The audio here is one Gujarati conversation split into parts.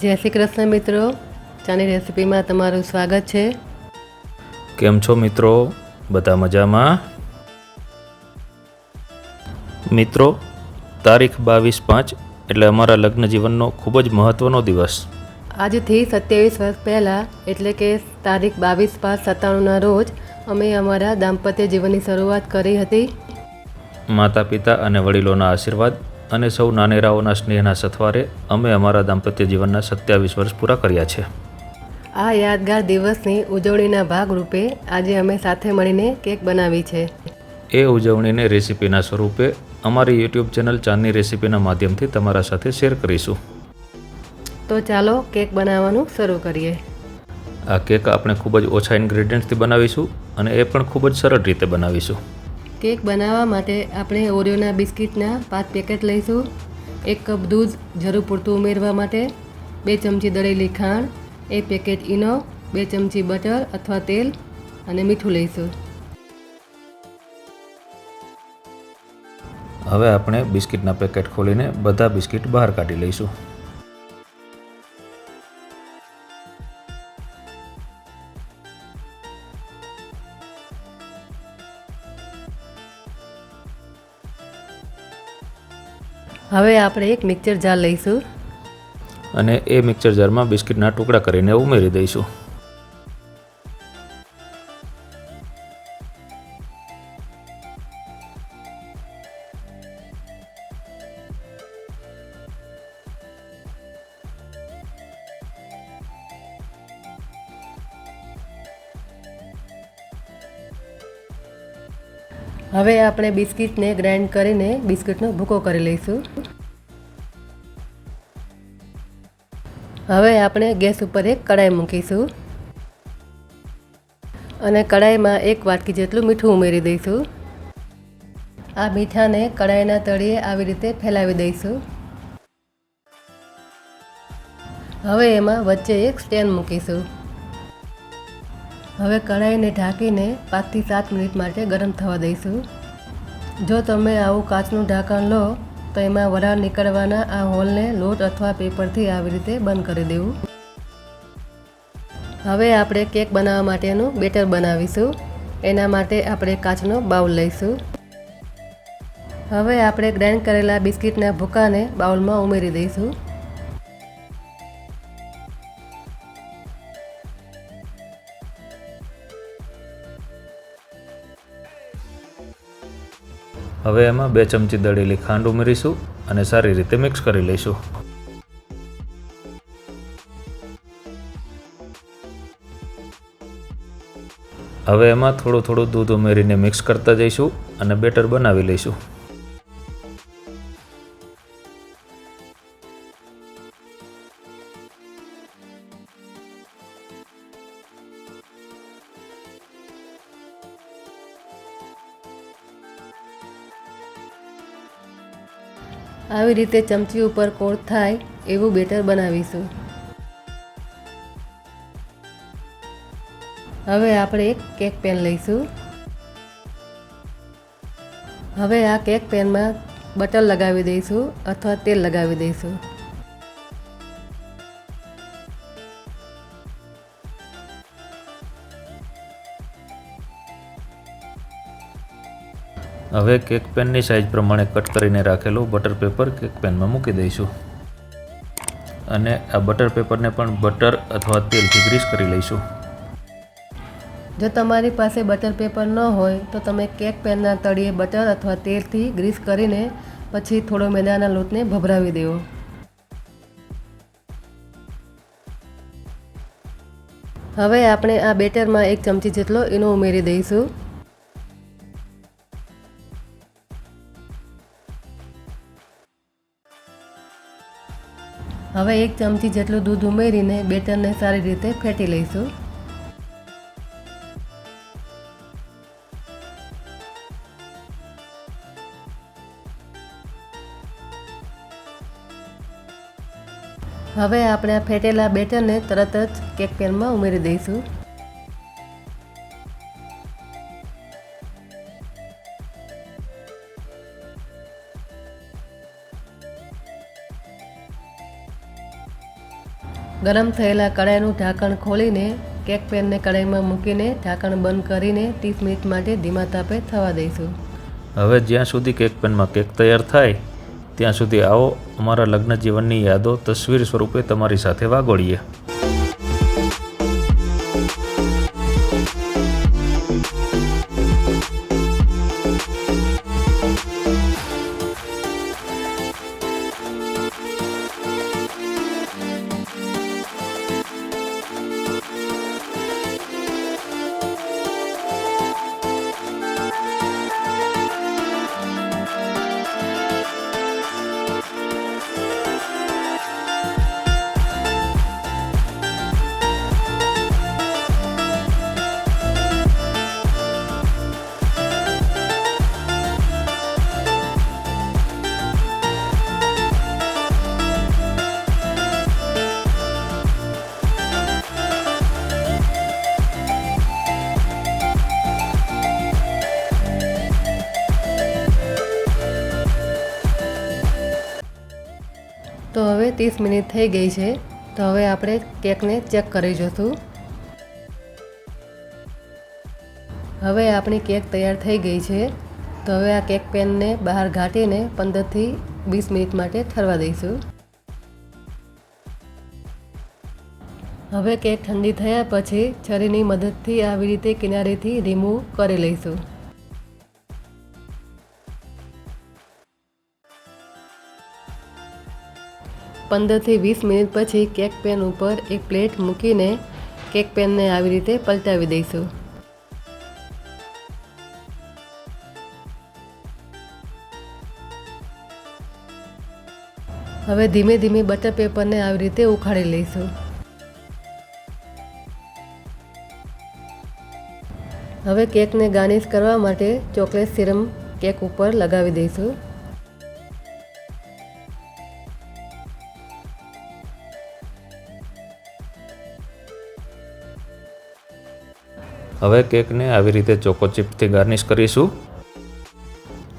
જય શ્રી કૃષ્ણ મિત્રો. ચાની રેસિપીમાં તમારું સ્વાગત છે. કેમ છો મિત્રો? બધા મજામાં? મિત્રો તારીખ બાવીસ પાંચ એટલે અમારા લગ્ન જીવનનો ખૂબ જ મહત્ત્વનો દિવસ. આજથી સત્યાવીસ વર્ષ પહેલાં એટલે કે તારીખ બાવીસ પાંચ સત્તાણુંના રોજ અમે અમારા દાંપત્ય જીવનની શરૂઆત કરી હતી. માતા પિતા અને વડીલોના આશીર્વાદ અને સૌ નાનેરાઓના સ્નેહના સથવારે અમે અમારા દાંપત્ય જીવનના સત્યાવીસ વર્ષ પૂરા કર્યા છે. આ યાદગાર દિવસની ઉજવણીના ભાગરૂપે આજે અમે સાથે મળીને કેક બનાવી છે. એ ઉજવણીને રેસીપીના સ્વરૂપે અમારી યુટ્યુબ ચેનલ ચાંદની રેસિપીના માધ્યમથી તમારા સાથે શેર કરીશું. તો ચાલો કેક બનાવવાનું શરૂ કરીએ. આ કેક આપણે ખૂબ જ ઓછા ઇન્ગ્રેડિયન્ટ્સથી બનાવીશું અને એ પણ ખૂબ જ સરળ રીતે બનાવીશું. કેક બનાવવા માટે આપણે ઓરિયોના બિસ્કિટના પાંચ પેકેટ લઈશું. એક કપ દૂધ જરૂર પૂરતું ઉમેરવા માટે, બે ચમચી દળેલી ખાંડ, એક પેકેટ ઈનો, બે ચમચી બટર અથવા તેલ અને મીઠું લઈશું. હવે આપણે બિસ્કિટના પેકેટ ખોલીને બધા બિસ્કિટ બહાર કાઢી લઈશું. હવે આપણે એક મિક્સર જાર લઈશું. અને એ મિક્સર જારમાં બિસ્કિટના ટુકડા કરીને ઉમેરી દઈશું. હવે આપણે બિસ્કિટને ગ્રાઇન્ડ કરીને બિસ્કિટનો ભૂકો કરી લઈશું. હવે આપણે ગેસ ઉપર એક કડાઈ મૂકીશું. અને કડાઈમાં એક વાટકી જેટલું મીઠું ઉમેરી દઈશું. આ મીઠાને કડાઈના તળિયે આવી રીતે ફેલાવી દઈશું. હવે એમાં વચ્ચે એક સ્ટેન્ડ મૂકીશું. હવે કઢાઈને ઢાંકીને પાંચથી સાત મિનિટ માટે ગરમ થવા દઈશું. જો તમે આવું કાચનું ઢાંકણ લો તો એમાં વરાળ નીકળવાના આ હોલને લોટ અથવા પેપરથી આવી રીતે બંધ કરી દેવું. હવે આપણે કેક બનાવવા માટેનું બેટર બનાવીશું. એના માટે આપણે કાચનો બાઉલ લઈશું. હવે આપણે ગ્રાઇન્ડ કરેલા બિસ્કિટના ભૂકાને બાઉલમાં ઉમેરી દઈશું. હવે એમાં બે ચમચી દળેલી ખાંડ ઉમેરીશું અને સારી રીતે મિક્સ કરી લઈશું. હવે એમાં થોડું થોડું દૂધ ઉમેરીને મિક્સ કરતા જઈશું અને બેટર બનાવી લઈશું. આવી રીતે ચમચી ઉપર કોટ થાય એવું બેટર બનાવીશું. હવે આપણે એક કેક પેન લઈશું. હવે આ કેક પેનમાં બટર લગાવી દઈશું અથવા તેલ લગાવી દઈશું. હવે કેક પેનની સાઇઝ પ્રમાણે કટ કરીને રાખેલું બટર પેપર કેક પેનમાં મૂકી દઈશું. અને આ બટર પેપરને પણ બટર અથવા તેલથી ગ્રીસ કરી લઈશું. જો તમારી પાસે બટર પેપર ન હોય, તો તમે કેક પેનના તળિયે બટર અથવા તેલથી ગ્રીસ કરીને પછી થોડો મેદાના લોટને ભભરાવી દેવો. હવે આપણે આ બેટરમાં એક ચમચી જેટલો ઈનો ઉમેરી દઈશું. હવે એક ચમચી જેટલું દૂધ ઉમેરીને બેટરને સારી રીતે ફેટી લઈશું. હવે આપણે આ ફેટેલા બેટરને તરત જ કેક પેનમાં ઉમેરી દઈશું. ગરમ થયેલા કડાઈનું ઢાંકણ ખોલીને કેક પેનને કડાઈમાં મૂકીને ઢાંકણ બંધ કરીને ત્રીસ મિનિટ માટે ધીમા તાપે થવા દઈશું. હવે જ્યાં સુધી કેક પેનમાં કેક તૈયાર થાય, ત્યાં સુધી આવો અમારા લગ્ન જીવનની યાદો તસવીર સ્વરૂપે તમારી સાથે વાગોળીએ. ત્રીસ મિનિટ થઈ ગઈ છે, તો હવે આપણે કેકને ચેક કરી જોશું. હવે આપણી કેક તૈયાર થઈ ગઈ છે, તો હવે આ કેક પેનને બહાર ઘાટીને પંદરથી વીસ મિનિટ માટે ઠરવા દઈશું. હવે કેક ઠંડી થયા પછી છરીની મદદથી આવી રીતે કિનારેથી રિમૂવ કરી લઈશું. પંદરથી વીસ મિનિટ પછી કેક પેન ઉપર એક પ્લેટ મૂકીને કેક પેનને આવી રીતે પલટાવી દઈશું. હવે ધીમે ધીમે બટર પેપરને આવી રીતે ઉખાડી લઈશું. હવે કેકને ગાર્નિશ કરવા માટે ચોકલેટ સિરમ કેક ઉપર લગાવી દઈશું. હવે કેકને આવી રીતે ચોકો ચિપથી ગાર્નિશ કરીશું.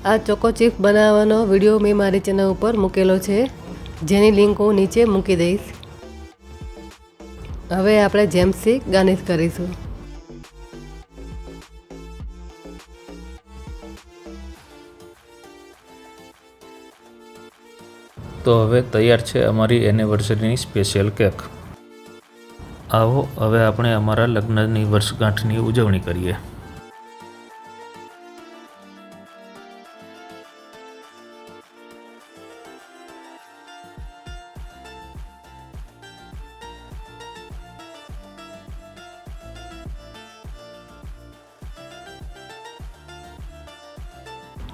આ ચોકો ચિપ બનાવવાનો વીડિયો મેં મારી ચેનલ ઉપર મૂકેલો છે જેની લિંક હું નીચે મૂકી દઈશ. હવે આપણે જેમ્સથી ગાર્નિશ કરીશું. તો હવે તૈયાર છે અમારી એનિવર્સરીની સ્પેશિયલ કેક આવો, હવે આપણે અમારા લગ્નની વર્ષગાંઠની ઉજવણી કરીએ.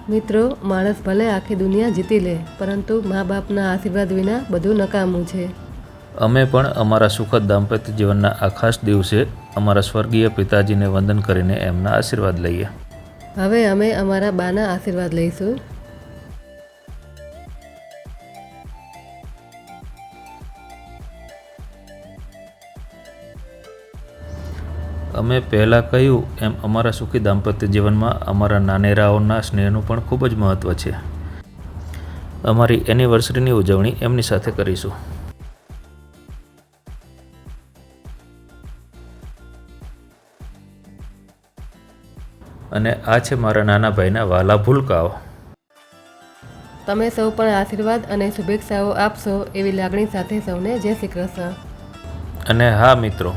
મિત્રો, માણસ ભલે આખી દુનિયા જીતી લે, પરંતુ મા બાપના આશીર્વાદ વિના બધું નકામું છે. અમે પણ અમારા સુખદ દાંપત્ય જીવનના આ ખાસ દિવસે અમારા સ્વર્ગીય પિતાજીને વંદન કરીને એમના આશીર્વાદ લઈએ. હવે અમે અમારા બાના આશીર્વાદ લઈશું. અમે પહેલાં કહ્યું એમ અમારા સુખી દાંપત્ય જીવનમાં અમારા નાનેરાઓના સ્નેહનું પણ ખૂબ જ મહત્ત્વ છે. અમારી એનિવર્સરીની ઉજવણી એમની સાથે કરીશું. અને આ છે મારા નાના ભાઈના વાલા ભૂલકાઓ. તમે સૌ પણ આશીર્વાદ અને શુભેચ્છાઓ આપશો એવી લાગણી સાથે સૌને જય શ્રી કૃષ્ણ. અને હા મિત્રો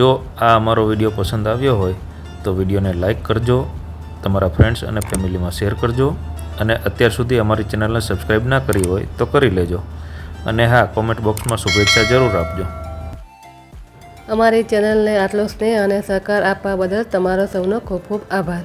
જો આ અમારો વીડિયો પસંદ આવ્યો હોય તો વિડીયોને લાઇક કરજો તમારા ફ્રેન્ડ્સ અને ફેમિલીમાં શેર કરજો અને અત્યાર સુધી અમારી ચેનલને સબસ્ક્રાઈબ ના કરી હોય તો કરી લેજો. અને હા કોમેન્ટ બોક્સમાં શુભેચ્છા જરૂર આપજો. અમારી ચેનલને આટલો સ્નેહ અને સહકાર આપવા બદલ તમારો સૌનો ખૂબ ખૂબ આભાર.